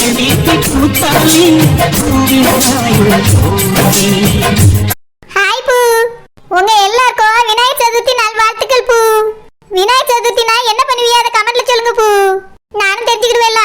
வீட்டு ஹாய் பூ உங்க எல்லாருக்கும் விநாயகர் சதுர்த்தி நல்வாழ்த்துக்கள் பூ விநாயகர் சதுர்த்தினா என்ன பண்ணுவீங்க அதை கமெண்ட்ல சொல்லுங்க பூ நானும் தெரிஞ்சுக்கிடுவேன்ல.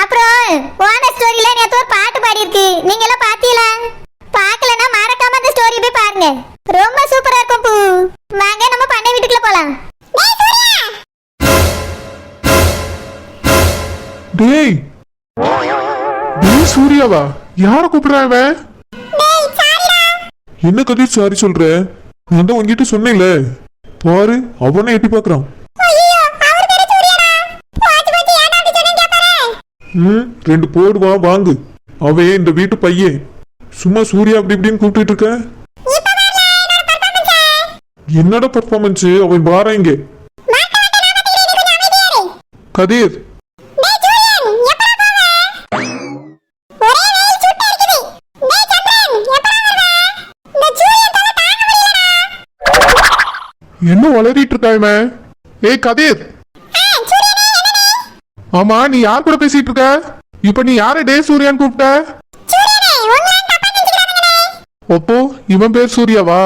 அப்புறம் ஓன ஸ்டோரியில நேத்து ஒரு பாட்டு பாடியிருக்கு. நீங்க எல்லாம் பாத்தீங்களா? பார்க்கலன்னா மறக்காம அந்த ஸ்டோரி போய் பாருங்க. ரொம்ப சூப்பரா இருக்கும் பூ வாங்க நம்ம பண்ணை வீட்டுக்குள்ள போலாம். டேய் சூர்யாவா? யார கூப்பிடுறான் இவன் என்ன கதிர் சாரி சொல்ற? நான் தான் உங்ககிட்ட சொன்னேன்ல. பாரு அவனை எட்டி பாக்குறான் ம் ரெண்டு போடுவா வாங்கு. அவன் இந்த வீட்டு பையன். சும்மா சூர்யா அப்படி இப்படின்னு கூப்பிட்டு இருக்க? என்னடா பர்ஃபார்மன்ஸ் அவன் வாரான் இங்க. கதிர் என்ன வளரிட்டு இருக்கா இவன்? ஏய் கதிர் ஆமா நீ யார் கூட பேசிட்டு இருக்க? இப்ப நீ யார டே சூர்யான்னு கூப்பிட்ட? அப்போ இவன் பேர் சூர்யாவா?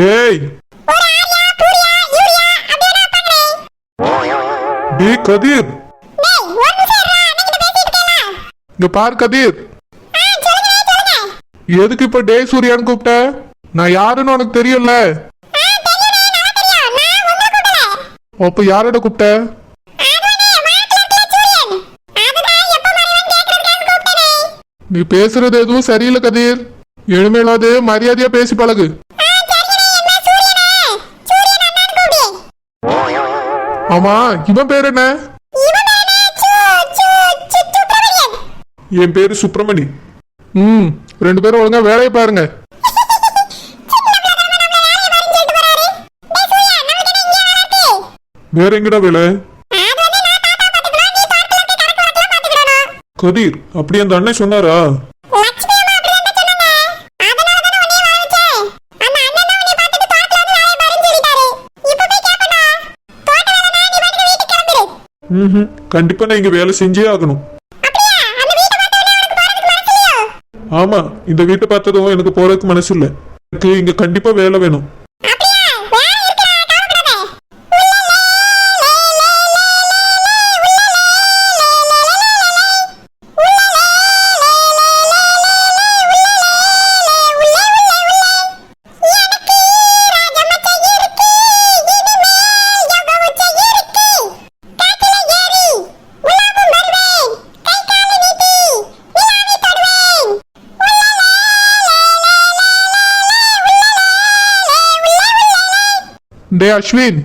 டேய். டேய் கதிர் இங்க பார் கதிர் எதுக்கு இப்ப டே சூர்யான்னு கூப்பிட்ட? நான் யாருன்னு உனக்கு தெரியும்ல? அப்ப யாரோட கூப்பிட்ட? நீ பேசுறது எதுவும் சரியில்லை கதிர். இனிமேலாவது மரியாதையா பேசி பழகு. ஆமா இவன் பேர் என்ன? என் பேரு சுப்பிரமணி. ம் ரெண்டு பேரும் ஒழுங்கா வேலையை பாருங்க. வேற எங்கடா வேலை? கதிர் அப்படி அந்த அண்ணன் சொன்னாரா? ம் கண்டிப்பா நான் இங்க வேலை செஞ்சே ஆகணும். ஆமா இந்த வீட்டை பார்த்ததும் எனக்கு போறதுக்கு மனசு இல்ல. எனக்கு இங்க கண்டிப்பா வேலை வேணும். டே அஸ்வின்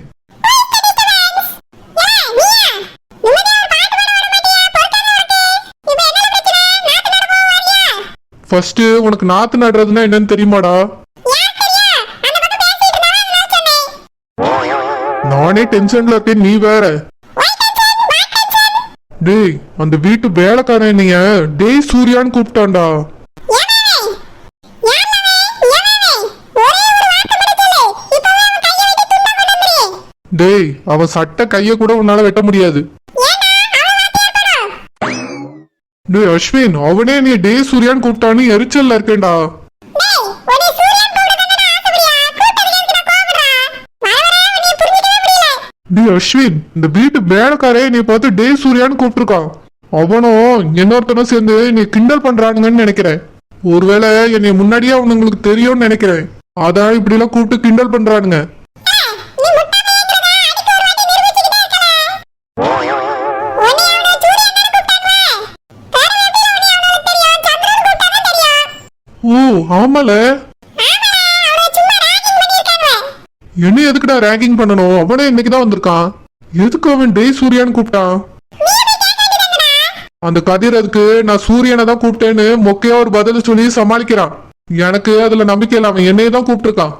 ஃபர்ஸ்ட் உனக்கு நாத்து நடுறதுன்னா என்னன்னு தெரியுமாடா? நானே டென்ஷன்ல இருக்கேன் நீ வேற. டேய் அந்த வீட்டு வேலைக்காரன் நீங்க டேய் சூர்யான்னு கூப்பிட்டான்டா. டேய் அவன் சட்டை கைய கூட உன்னால வெட்ட முடியாது. டேய் அஸ்வின் அவனே நீ டே சூர்யான்னு கூப்பிட்டான்னு எரிச்சல்ல இருக்கேன்டா. டேய் அஸ்வின் இந்த வீட்டு வேலைக்காரே நீ பார்த்து டே சூர்யான்னு கூப்பிட்டுருக்கான் அவனும் இன்னொருத்தனும் சேர்ந்து நீ கிண்டல் பண்றானுங்கன்னு நினைக்கிறேன். ஒருவேளை என்னை முன்னாடியே அவனுங்களுக்கு தெரியும்னு நினைக்கிறேன். அதான் இப்படி எல்லாம் கூப்பிட்டு கிண்டல் பண்றானுங்க. ஓ ஆமால. என்ன எதுக்குடா ரேங்கிங் பண்ணணும்? அவனே இன்னைக்கு தான் வந்திருக்கான். எதுக்கு அவன் டே சூர்யான்னு கூப்பிட்டான்? அந்த கதிர் அதுக்கு நான் சூரியனை தான் கூப்பிட்டேன்னு மொக்கையா ஒரு பதில் சொல்லி சமாளிக்கிறான். எனக்கு அதுல நம்பிக்கை இல்ல அவன் என்னைய தான் கூப்பிட்டுருக்கான்.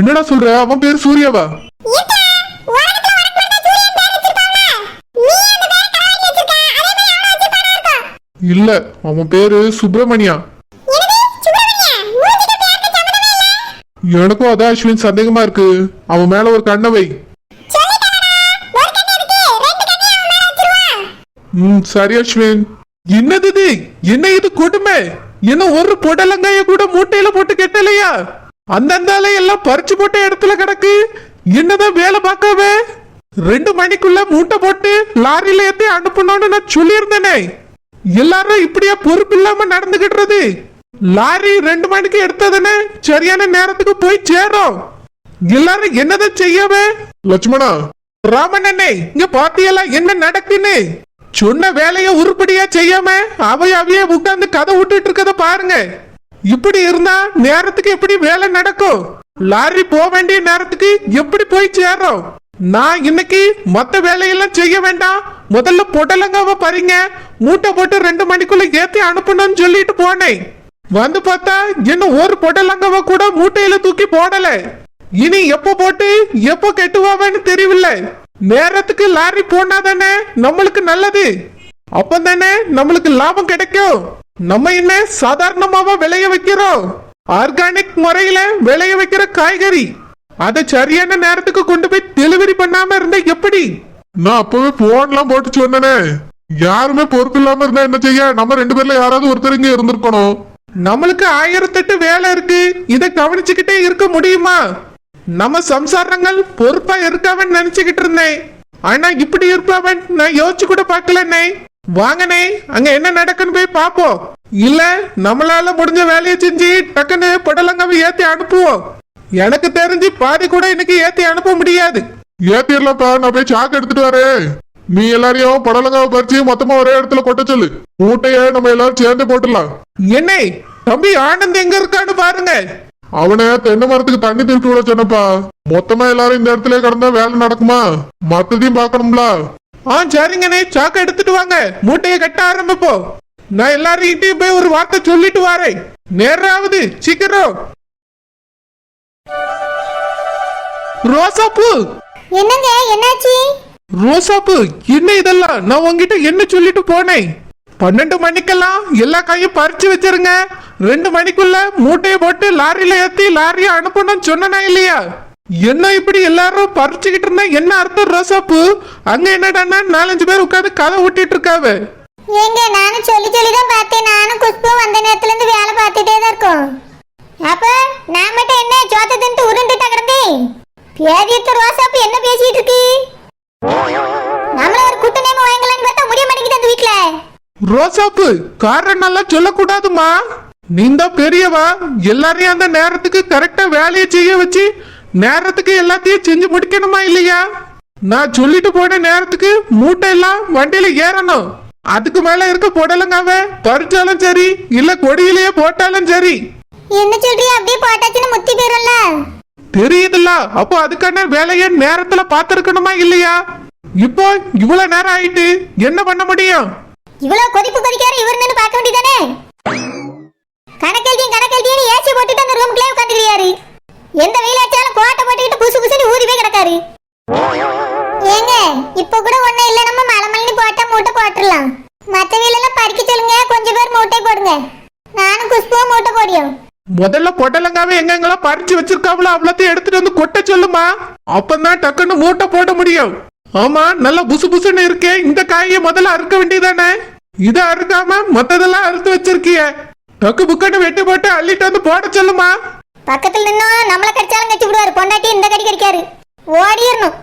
என்னடா சொல்ற? அவன் பேர் சூர்யாவா? இல்ல அவன் பேரு சுப்பிரமணியா. எனக்கும் அதான் அஸ்வின் சந்தேகமா இருக்கு. அவன் மேல ஒரு கண்ணவை ம் சரி அஸ்வின். என்னது இது? என்ன இது கொடுமை? என்ன ஒரு பொடலங்காய கூட மூட்டையில போட்டு கெட்டலையா? அந்தந்த எல்லாம் பறிச்சு போட்ட இடத்துல கிடக்கு. என்னதான் வேலை பார்க்கவே ரெண்டு மணிக்குள்ள மூட்டை போட்டு லாரியில ஏத்தி அனுப்பணும்னு நான் சொல்லியிருந்தேனே. எல்லாரும் இப்படியா பொறுப்பு இல்லாம நடந்துகிட்டுறது லாரி ரெண்டு மணிக்கு எடுத்ததுன்னு சரியான நேரத்துக்கு போய் சேரும். எல்லாரும் என்னதான் செய்யாம லட்சுமணா. ராமண்ணே இங்க பாத்தியெல்லாம் என்ன நடக்குன்னு? சொன்ன வேலைய உருப்படியா செய்யாம அவைய அவைய உட்கார்ந்து கதை விட்டுட்டு இருக்கத பாருங்க. இப்படி இருந்தா நேரத்துக்கு எப்படி வேலை நடக்கும்? லாரி போக வேண்டிய நேரத்துக்கு எப்படி போய் சேரும்? நான் இன்னைக்கு மத்த வேலையெல்லாம் செய்ய வேண்டாம். முதல்ல பொடலங்காவ பறிங்க. மூட்டை போட்டு ரெண்டு மணிக்குள்ள ஏத்தி அனுப்பணும்னு சொல்லிட்டு போனேன். வந்து பார்த்தா இன்னும் ஒரு பொடலங்காவ கூட மூட்டையில தூக்கி போடல. இனி எப்போ போட்டு எப்போ கெட்டுவாவேன்னு தெரியவில்ல. நேரத்துக்கு லாரி போனா தானே நம்மளுக்கு நல்லது. அப்போ தானே நம்மளுக்கு லாபம் கிடைக்கும். நம்ம என்ன சாதாரணமாவா விளைய வைக்கிறோம்? ஆர்கானிக் முறையில விளைய வைக்கிற காய்கறி. அதை சரியான நேரத்துக்கு கொண்டு போய் டெலிவரி பண்ணாம இருந்தா எப்படி? நான் அப்பவே போன்லாம் போட்டு சொன்னேனே. யாருமே பொறுப்பு இல்லாம இருந்தா என்ன செய்ய? நம்ம ரெண்டு பேர்ல யாராவது ஒருத்தர் இங்க இருந்திருக்கணும். நம்மளுக்கு ஆயிரத்தெட்டு வேலை இருக்கு. இதை கவனிச்சுக்கிட்டே இருக்க முடியுமா? நம்ம சம்சாரங்கள் பொறுப்பா இருக்காவன்னு நினைச்சுக்கிட்டு இருந்தேன். ஆனா இப்படி இருப்பாவன் நான் யோசிச்சு கூட பார்க்கலண்ணே. வாங்கண்ணே அங்க என்ன நடக்குன்னு போய் பாப்போம் இல்ல நம்மளால முடிஞ்ச வேலையை செஞ்சு டக்குன்னு புடலங்காவை ஏத்தி அனுப்புவோம். எனக்கு தெரிஞ்சு பாதி கூட இன்னைக்கு ஏத்தி அனுப்ப முடியாது. ஏத்திடலப்பா நான் போய் சாக்கு எடுத்துட்டு வரேன். நீ எல்லாரையும் புடலங்காவை பறிச்சு மொத்தமா ஒரே இடத்துல கொட்ட சொல்லு. மூட்டைய நம்ம எல்லாரும் சேர்ந்து போட்டுடலாம். என்ன? தம்பி ஆனந்த் எங்க இருக்கான்னு பாருங்க. அவனை தென்னை மரத்துக்கு தண்ணி திருப்பி விட சொன்னப்பா. மொத்தமா எல்லாரும் இந்த இடத்துல கிடந்தா வேலை நடக்குமா? மத்ததையும் பார்க்கணும்ல. ஆ சரிங்கண்ணே சாக்கு எடுத்துட்டு வாங்க. மூட்டையை கட்ட ஆரம்பிப்போம் நான் எல்லாரையும் போய் ஒரு வார்த்தை சொல்லிட்டு வரேன். நேராவது சீக்கிரம். ரோசாப்பூ. என்னங்க என்னாச்சு? ரோசாப்பு என்ன இதெல்லாம்? நான் உங்ககிட்ட என்ன சொல்லிட்டு போனேன்? பன்னெண்டு மணிக்கெல்லாம் எல்லா காயும் பறிச்சு வச்சிருங்க. ரெண்டு மணிக்குள்ள மூட்டையை போட்டு லாரியில ஏத்தி லாரியை அனுப்பணும்னு சொன்னனா இல்லையா? என்ன இப்படி எல்லாரும் பறிச்சுக்கிட்டு இருந்தா? என்ன அர்த்தம் ரோசாப்பு? அங்க என்னடான்னா நாலஞ்சு பேர் உட்காந்து கதை விட்டுட்டு இருக்காவ. ஏங்க நானும் சொல்லி சொல்லி தான் பார்த்தேன். நானும் குஷ்பு வந்த நேரத்துல இருந்து வேலை பார்த்துட்டே தான் இருக்கோம். அப்ப நான் மட்டும் என்ன சோத்த தின்ட்டு உருண்டுட்டா கிடந்தேன்? பேதியத்த ரோசாப்பு என்ன பேசிட்டு இருக்கு? ரோசாப்பு காரணம் எல்லாம் சொல்லக்கூடாதுமா. நீ தான் பெரியவா எல்லாரையும் அந்த நேரத்துக்கு கரெக்டா வேலையை செய்ய வச்சு நேரத்துக்கு எல்லாத்தையும் செஞ்சு முடிக்கணுமா இல்லையா? நான் சொல்லிட்டு போன நேரத்துக்கு மூட்டை எல்லாம் வண்டியில ஏறணும். அதுக்கு மேல இருக்க புடலங்காவ பறிச்சாலும் சரி இல்ல கொடியிலேயே போட்டாலும் சரி. என்ன சொல்றியா? அப்படியே போட்டாச்சுன்னு முத்தி போயிரும்ல. தெரியுதுல்ல அப்போ அதுக்கான வேலையை நேரத்துல பார்த்திருக்கணுமா இல்லையா? இப்போ இவ்வளவு நேரம் ஆயிட்டு என்ன பண்ண முடியும்? இவ்வளவு கொதிப்பு கொதிக்காரு இவர் நின்னு பார்க்க வேண்டியதானே? கணக்கெழுதியும் கணக்கெழுதியும் ஏசி போட்டுட்டு அந்த ரூம்குள்ளே உட்காந்துக்கிறாரு எந்த வெயில் அடிச்சாலும் கோட்டை போட்டுக்கிட்டு புசு புசுன்னு ஊதி போய் கிடக்காரு. ஏங்க இப்ப கூட ஒண்ணும் இல்ல நம்ம மலை மல்லி போட்டா மூட்டை போட்டுடலாம். மத்த வீலெல்லாம் பறிக்க சொல்லுங்க கொஞ்சம் பேர் மூட்டை போடுங்க. நானும் குஷ்புவும் மூட்டை போடியும் முதல்ல பொட்டலங்காவே எங்கெங்கெல்லாம் பறிச்சு வச்சிருக்காவளோ அவ்வளோத்தையும் எடுத்துட்டு வந்து கொட்ட சொல்லுமா. அப்பதான் டக்குன்னு மூட்டை போட முடியும். ஆமா நல்லா புசு புசுன்னு இருக்கே. இந்த காயை முதல்ல அறுக்க வேண்டியதானே? இத அறுக்காம மத்ததெல்லாம் அறுத்து வச்சிருக்கிய. டக்கு புக்கன்னு வெட்டி போட்டு அள்ளிட்டு வந்து போட சொல்லுமா? பக்கத்துல நின்னும் நம்மள கடிச்சாலும் கடிச்சு விடுவாரு. பொண்டாட்டி இந்த கடி கடிக்காரு. ஓடிடணும்.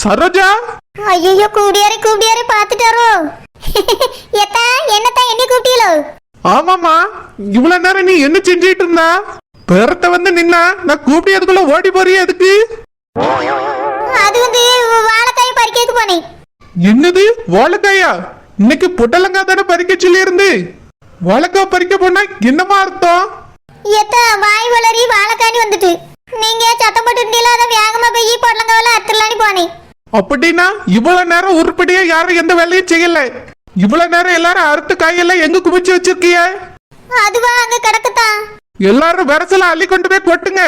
சரோஜா? ஐயோ கூப்பிடியாரு கூப்பிடியாரு பாத்துட்டாரோ எத்தா என்னத்தா என்ன கூப்பிட்டீங்களோ? ஆமாமா இவ்வளவு நேரம் நீ என்ன செஞ்சிட்டு இருந்தா? பேரத்த வந்து நின்னா நான் கூப்பிடியதுக்குள்ள ஓடி போறியே எதுக்கு? வாழைக்காயா? இன்னைக்கு புடலங்காய் தானே பறிக்க சொல்லி இருந்து வாழைக்காய் பறிக்க போனா என்னமா அர்த்தம்? எத்தா வாய் வளரி வாழைக்காண்டி வந்துட்டு. நீங்க சத்தம் போட்டு இருந்தீங்களா? அதை வேகமா போய் பொடலங்காவில அத்துலான்னு போனேன். அப்படின்னா இவ்வளவு நேரம் உருப்படியா யாரும் எந்த வேலையும் செய்யல. இவ்வளவு நேரம் எல்லாரும் அறுத்து காயெல்லாம் எங்க குமிச்சு வச்சிருக்கிய? அதுவா அங்க கிடக்குத்தான். எல்லாரும் விரசல அள்ளி கொண்டு போய் கொட்டுங்க.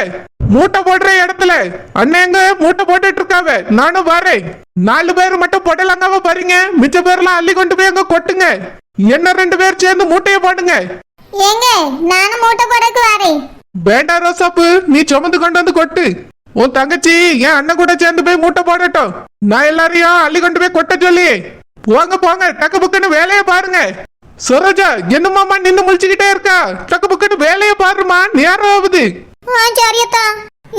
மூட்டை போடுற இடத்துல. அண்ணங்க மூட்டை போட்டுட்டு இருக்காவ நானும் வரேன். நாலு பேர் மட்டும் பொடலங்காவ பாருங்க. மிச்ச பேர்லாம் அள்ளி கொண்டு போய் அங்க கொட்டுங்க. என்ன ரெண்டு பேர் சேர்ந்து மூட்டையை போடுங்க. ஏங்க நானும் மூட்டை போடக்கு வரேன். வேண்டாம் ரோசாப்பு நீ சுமந்து கொண்டு வந்து கொட்டு. உன் தங்கச்சி என் அண்ணன் கூட சேர்ந்து போய் மூட்டை போடட்டும். நான் எல்லாரையும் அள்ளி கொண்டு போய் கொட்ட சொல்லி. போங்க போங்க டக்கு புக்குன்னு வேலையை பாருங்க. சரோஜா என்னமாமா நின்னு முழிச்சுக்கிட்டே இருக்கா? டக்கு புக்குன்னு வேலையை பாருமா நேரம் ஆகுது. ஆ சரியத்தா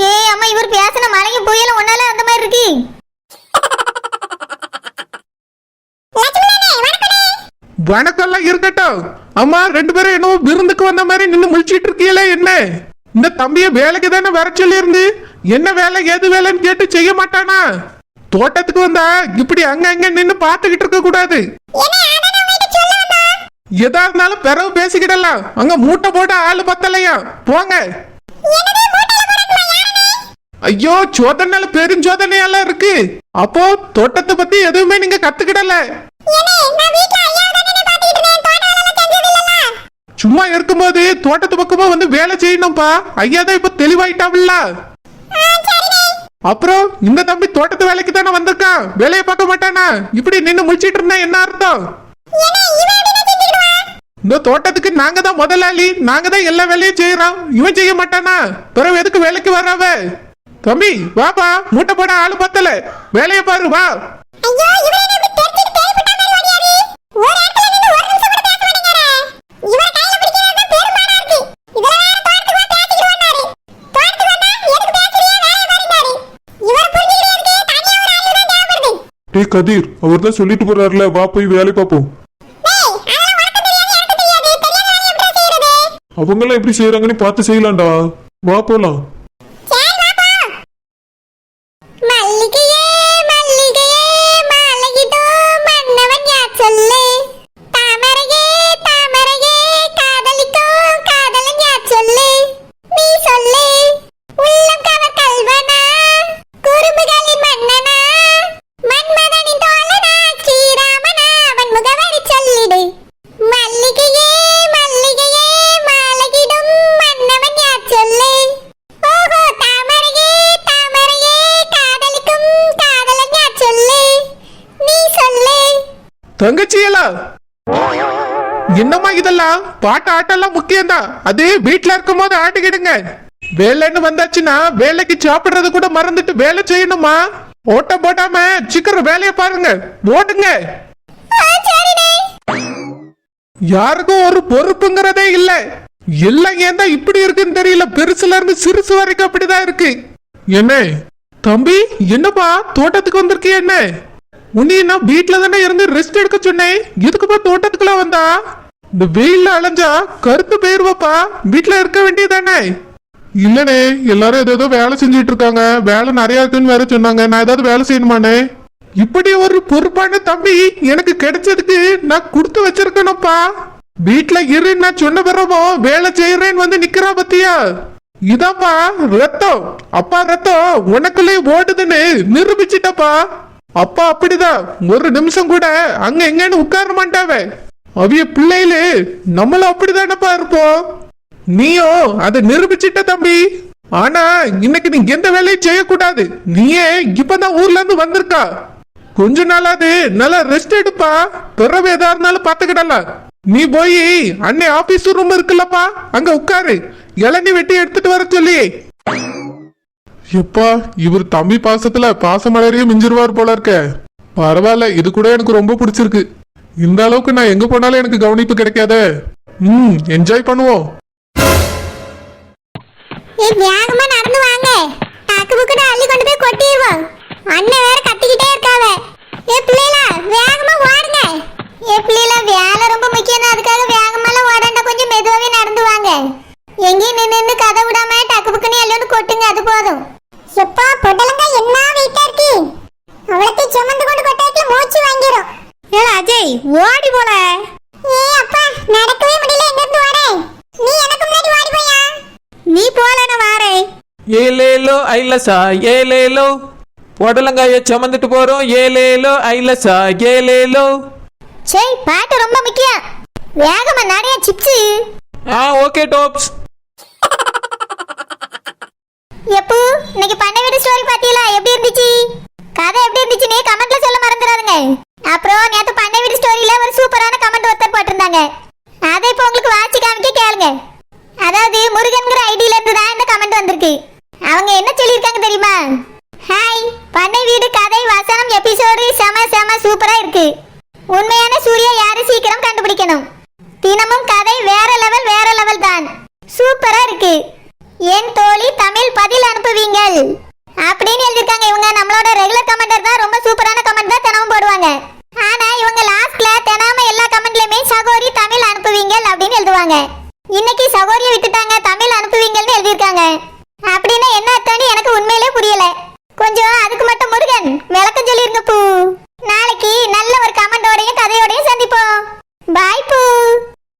ஏ அம்மா இவர் பேசின மலையும் புயல ஒன்னால அந்த மாதிரி இருக்கு. வணக்கம்லாம் இருக்கட்டும். அம்மா ரெண்டு பேரும் என்னவோ விருந்துக்கு வந்த மாதிரி நின்னு முழிச்சிட்டு இருக்கீங்களே என்ன? இந்த தம்பிய வேலைக்கு தானே வர சொல்லியிருந்து? என்ன வேலை ஏது வேலைன்னு கேட்டு செய்ய மாட்டானா? தோட்டத்துக்கு வந்தா இப்படி அங்க அங்க நின்னு பார்த்துக்கிட்டு இருக்க கூடாது. எதா இருந்தாலும் பிறகு பேசிக்கிடலாம். அங்க மூட்டை போட்டு ஆளு பத்தலையா? போங்க. ஐயோ சோதனைல பெருஞ்சோதனையெல்லாம் இருக்கு. அப்போ தோட்டத்தை பத்தி எதுவுமே நீங்க கத்துக்கிடல. சும்மா இருக்கும்போது தோட்டத்து பக்கமா வந்து வேலை செய்யணும்ப்பா ஐயா தான் இப்ப தெளிவாயிட்டாவில்ல. அப்புறம் இந்த தம்பி தோட்டத்து வேலைக்கு தானே வந்திருக்கான். வேலையை பார்க்க மாட்டானா? இப்படி நின்னு முழிச்சிட்டு இருந்தா என்ன அர்த்தம்? இந்த தோட்டத்துக்கு நாங்க தான் முதலாளி நாங்க தான் எல்லா வேலையும் செய்யறோம் இவன் செய்ய மாட்டானா? பிறகு எதுக்கு வேலைக்கு வராவ தம்பி வாப்பா மூட்டை போட ஆளு பத்தல. வேலையை பாரு வா. டேய் கதிர் அவர் தான் சொல்லிட்டு போறாருல. வா போய் வேலை பார்ப்போம். அவங்கெல்லாம் எப்படி செய்யறாங்கன்னு பார்த்து செய்யலாம்டா. வா போலாம். என்னம்மா இதெல்லாம்? பாட்டு ஆட்டெல்லாம் முக்கியம்தான் அது வீட்ல இருக்கும்போது ஆட்டிக்கிடுங்க. வேலைன்னு வந்தாச்சுன்னா வேலைக்கு சாப்பிடுறது கூட மறந்துட்டு வேலை செய்யணுமா? ஓட்டம் போடாம சீக்கிரம் வேலையை பாருங்க. ஓடுங்க. யாருக்கும் ஒரு பொறுப்புங்கிறதே இல்ல. எல்லாம் ஏன் தான் இப்படி இருக்குன்னு தெரியல. பெருசுல இருந்து சிறுசு வரைக்கும் அப்படிதான் இருக்கு. என்ன தம்பி என்னப்பா? தோட்டத்துக்கு வந்திருக்கிய என்ன? உன்னை நான் தானே இருந்து ரெஸ்ட் எடுக்க சொன்னேன். எதுக்குப்பா தோட்டத்துக்குள்ள வந்தா? இந்த வெயில்ல அலைஞ்சா கருத்து போயிருவாப்பா. வீட்டுல இருக்க வேண்டியதானே இல்லனே எல்லாரும் ஏதோ வேலை செஞ்சுட்டு இருக்காங்க. வேலை நிறைய இருக்குன்னு வேற சொன்னாங்க. நான் ஏதாவது வேலை செய்யணுமானே? இப்படி ஒரு பொறுப்பான தம்பி எனக்கு கிடைச்சதுக்கு நான் கொடுத்து வச்சிருக்கணும்ப்பா. வீட்டுல இருன்னு நான் சொன்ன பிறமோ வேலை செய்யறேன்னு வந்து நிக்கிறா பத்தியா? இதாப்பா ரத்தம். அப்பா ரத்தம் உனக்குள்ளே ஓடுதுன்னு நிரூபிச்சிட்டப்பா. அப்பா அப்படிதான். ஒரு நிமிஷம் கூட அங்க எங்கன்னு உட்கார மாட்டாவே. அவிய பிள்ளைகளு நம்மளும் அப்படிதானப்பா இருப்போம். நீயும் அதை நிரூபிச்சிட்ட தம்பி. ஆனா இன்னைக்கு நீ எந்த வேலையும் செய்யக்கூடாது. நீயே இப்பதான் ஊர்ல இருந்து வந்திருக்கா. கொஞ்ச நாளாவது நல்லா ரெஸ்ட் எடுப்பா. பிறவு எதா இருந்தாலும் பாத்துக்கிடலாம் நீ போய் அன்னை ஆபீஸ் ரூம் இருக்குல்லப்பா. அங்க உட்காரு. இளநீ வெட்டி எடுத்துட்டு வர சொல்லி எப்பா இவர் தம்பி பாசத்துல பாசமலரையும் மிஞ்சிருவார் போல இருக்க. பரவாயில்ல இது கூட எனக்கு ரொம்ப பிடிச்சிருக்கு. இந்த அளவுக்கு நான் எங்க போனாலும் எனக்கு கவனிப்பு கிடைக்காத. ம் என்ஜாய் பண்ணுவோம். ஏய் வேகமா நடந்து வாங்க. டாக்கு புக்குன்னு அள்ளி கொண்டு போய் கொட்டிடுவோம் அண்ணன் வேற கத்திக்கிட்டே இருக்காவ. ஏ பிள்ளைகளா வேகமா ஓடுங்க. ஏ பிள்ளைகளா வேலை ரொம்ப முக்கியம் அதுக்காக வேகமாலாம் ஓடாண்டா கொஞ்சம் மெதுவாகவே நடந்து வாங்க எங்கேயும் நின்று நின்று கதை விடாம டக்கு புக்குன்னு அள்ளி வந்து கொட்டுங்க அது போதும் எப்பா பொடலங்க என்ன வெயிட்டா இருக்கு அவளத்தை சுமந்து கொண்டு கொட்டாய்க்கு மூச்சு வாங்கிரும் ஏ அஜய் ஓடி போல ஏ அப்பா நடக்கவே முடியல எங்க இருந்து ஓட நீ எனக்கு முன்னாடி ஓடி போயா நீ போல நான் வாரேன் ஏலேலோ ஐலசா ஏலேலோ. புடலங்காய சுமந்துட்டு போறோம் ஏலேலோ. ஐலசா ஏலேலோ. சரி பாட்டு ரொம்ப முக்கியம். வேகமா நிறைய சிப்ஸ் ஆ ஓகே டாப்ஸ். எப்போ இன்னைக்கு பண்ணை வீடு ஸ்டோரி பாத்தீங்களா? எப்படி இருந்துச்சு? கதை எப்படி இருந்துச்சுன்னு கமெண்ட்ல சொல்ல மறந்துடாதுங்க. அப்புறம் நேத்து பண்ணை வீடு ஸ்டோரியில ஒரு சூப்பரான கமெண்ட் ஒருத்தர் போட்டிருந்தாங்க. அதை இப்போ உங்களுக்கு வாட்சி காமிக்க கேளுங்க. அதாவது முருகன்கிற ஐடியில இருந்து தான் இந்த கமெண்ட் வந்திருக்கு. அவங்க என்ன சொல்லியிருக்காங்க தெரியுமா? ஹாய் பண்ணை வீடு கதை வசனம் எபிசோடு செம செம சூப்பரா இருக்கு. உண்மையான சூர்யா யாரு சீக்கிரம் கண்டுபிடிக்கணும்? தினமும் கதை வேற லெவல் வேற லெவல்